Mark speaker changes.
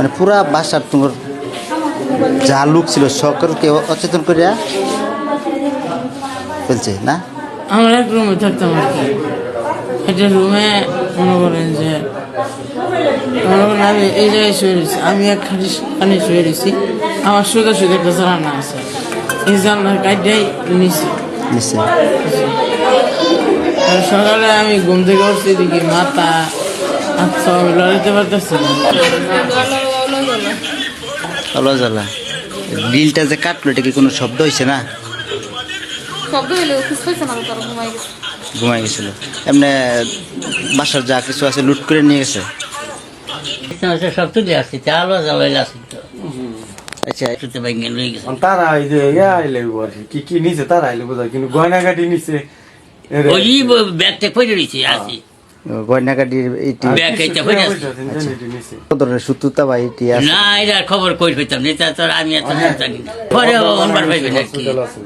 Speaker 1: মানে পুরা বাসার তোমার যা লোক ছিল সকলকে অচেতন করিয়া ফেলছে না?
Speaker 2: আমরা এক রুমে থাকতাম আর কি। একটা রুমে মনে করেন যে মনে করেন আমি এই জায়গায় শুয়ে রয়েছি আমি এক খানি খানি শুয়ে রয়েছি। আমার সোজা সোজা একটা জানানা আছে। এই জানার কাজটাই নিছি
Speaker 1: নিশ্চয়
Speaker 2: আর সকালে আমি ঘুম থেকে উঠছি দেখি মাথা আচ্ছা আমি লড়াইতে পারতেছি না।
Speaker 1: আলো জ্বালা বিলটা যে কাটলো এটা কি কোনো শব্দ হয়েছে না?
Speaker 3: শব্দ হইলে ঘুমাই গেছে।
Speaker 1: ঘুমাই গেছিল। এমনি বাসার যা কিছু আছে লুট করে নিয়ে গেছে?
Speaker 4: সব তুলে আসছে। চালও জ্বালাইলে আসছে তো।
Speaker 1: আচ্ছা
Speaker 4: ভেঙে গেছে।
Speaker 5: তারা এই যে ইয়া আইলে আর কি কি নিছে তারা আইলে বোঝা কিন্তু গয়নাগাটি নিছে।
Speaker 4: ওই ব্যাগটা পড়ে রয়েছে আসি।
Speaker 1: গয়নাগাটির এইটি
Speaker 4: হয়ে
Speaker 5: এটি নিছে।
Speaker 1: ধরনের সুতুতা বা এইটি আছে।
Speaker 4: না এটা খবর কই হইতাম? না এটা তো আমি এত জানি পরে অনবার পাইবেন আর কি
Speaker 5: হসপিটাল আছে।